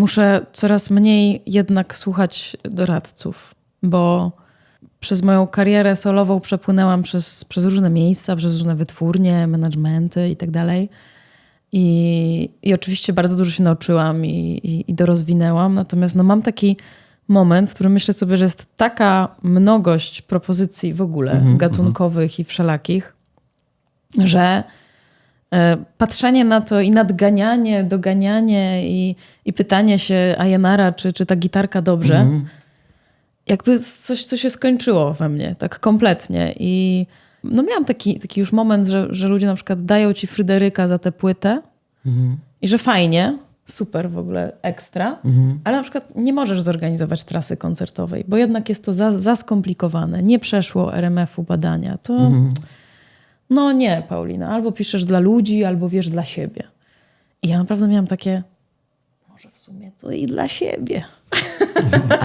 muszę coraz mniej jednak słuchać doradców, bo przez moją karierę solową przepłynęłam przez, przez różne miejsca, przez różne wytwórnie, managementy i tak dalej. I, I oczywiście bardzo dużo się nauczyłam i, i, i dorozwinęłam. Natomiast no, mam taki moment, w którym myślę sobie, że jest taka mnogość propozycji w ogóle gatunkowych i wszelakich, że patrzenie na to i nadganianie, doganianie i, i pytanie się Ajenara, czy, czy ta gitarka dobrze, jakby coś, co się skończyło we mnie, tak kompletnie. I no miałam taki, taki już moment, że, że ludzie na przykład dają ci Fryderyka za tę płytę i że fajnie, super w ogóle, ekstra, ale na przykład nie możesz zorganizować trasy koncertowej, bo jednak jest to za, za skomplikowane. Nie przeszło RMF-u badania. To no nie, Paulina, albo piszesz dla ludzi, albo wiesz dla siebie. I ja naprawdę miałam takie, może w sumie to i dla siebie.